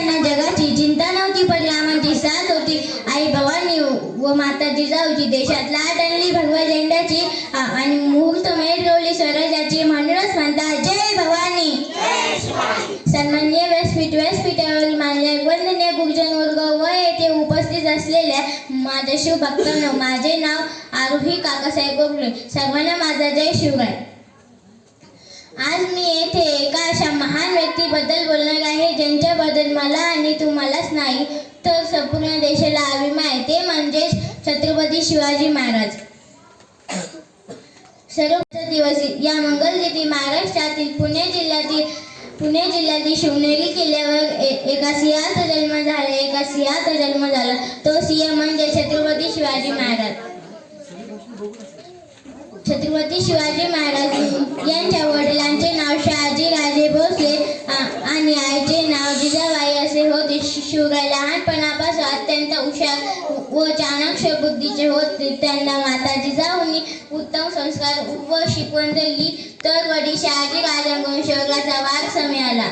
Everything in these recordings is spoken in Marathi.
त्यांना जगाची चिंता नव्हती पण साथ होती। आई भवानी व माता जिजाऊची देशात लाट आणली भगवा झेंड्याची आणि मुहूर्त मेळ रोवली स्वराज्याची म्हणूनच म्हणतात जय भवानी! सन्मान्य व्यासपीठ व्यासपीठावरील मानले वंदनीय गुरुजन वर्ग व येथे उपस्थित असलेल्या माझ्या शिवभक्तांनो माझे नाव आरोही काकासाहेब गोगले सर्वांना माझा जय शिवराय आज मी येथे एका अशा महान व्यक्तीबद्दल बोलणार आहे. जन्माला आणि तुम्हालाच नाही तर संपूर्ण देशाला अभिमान आहे. ते म्हणजेच छत्रपती शिवाजी महाराज. सर्व दिवस या मंगलतिथी महाराष्ट्रातील पुणे जिल्ह्यातील पुणे जिल्ह्यातील शिवनेरी किल्ल्यावर एका सिंहाचा जन्म झाला एका सिंहाचा जन्म झाला. तो सिंह म्हणजे छत्रपती शिवाजी महाराज. छत्रपती शिवाजी महाराज यांच्या वडिलांचे नाव शहाजी राजे भोसले आणि आईचे शिवराय लहानपणापासून अत्यंत हुशार व चाणक्ष बुद्धीचे होते त्यांना माता जिजाऊंनी उत्तम संस्कार व शिकवण दिली. तर वडील शहाजी राजांकडून शिवराचा वारसा मिळाला.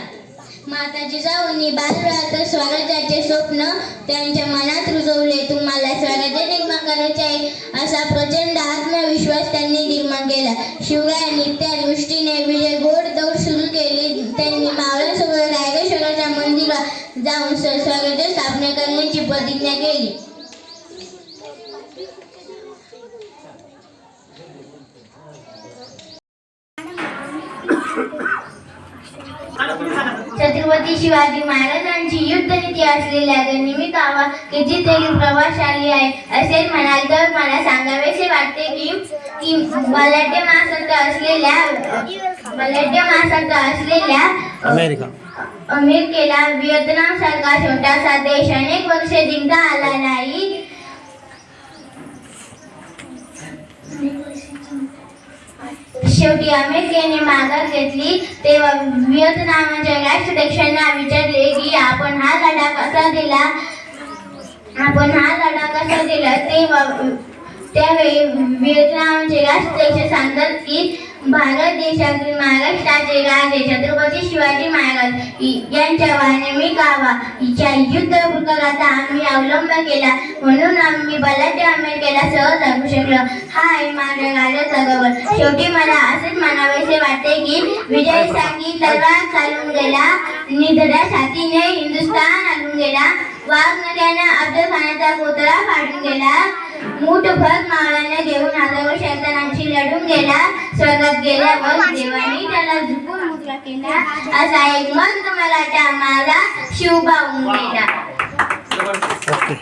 माता जिजाऊंनी बालवयात स्वराज्याचे स्वप्न त्यांच्या मनात रुजवले. तुम्हाला स्वराज्य निर्माण करायचे आहे असा प्रचंड आत्मविश्वास त्यांनी निर्माण केला. शिवरायांनी त्या दृष्टीने विजय गोड स्थापना करण्याची प्रतिज्ञा केली छत्रपती शिवाजी महाराजांची युद्ध नीती असलेल्या गनिमी गावा कितीतरी प्रभावशाली आहे असे म्हणाल तर मला सांगावेसे वाटते की की बलाढ्य महासत्ता असलेल्या बलाढ्य महासत्ता असलेल्या अमेरिका. अमेरिकेला व्हिएतनाम सारखा छोटासा देश अनेक वर्षे जिंकता आला नाही. शेवटी अमेरिकेने माघार घेतली. तेव्हा व्हिएतनामच्या राष्ट्राध्यक्षांना विचारले की आपण हा लढा कसा दिला? आपण हा लढा कसा दिला? तेव्हा त्यावेळी व्हिएतनामचे राष्ट्राध्यक्ष सांगतात की भारत देशातील महाराष्ट्राचे राजे छत्रपती शिवाजी महाराज यांच्या वाहनेमी गावा हिच्या युद्ध आम्ही अवलंब केला. म्हणून आम्ही बलाच्या अमेरिकेला सहज लागू शकलो. हा आहे माझ्या राजाचा गौरव शेवटी मला असेच म्हणावेसे वाटते की विजय सांगी तलवार चालून गेला. निधड्या छातीने हिंदुस्थान आणून गेला. वाघ नद्यानं अफजल खानाचा पुतळा फाडून गेला. मूठभर मावळ्याने घेऊन हजारो शैतानांशी गेला स्वर्गात गेल्यावर देवानी त्याला झुकून मुद्रा केला. असा एक मंद मराठा माझा शिवभाऊन गेला ओके.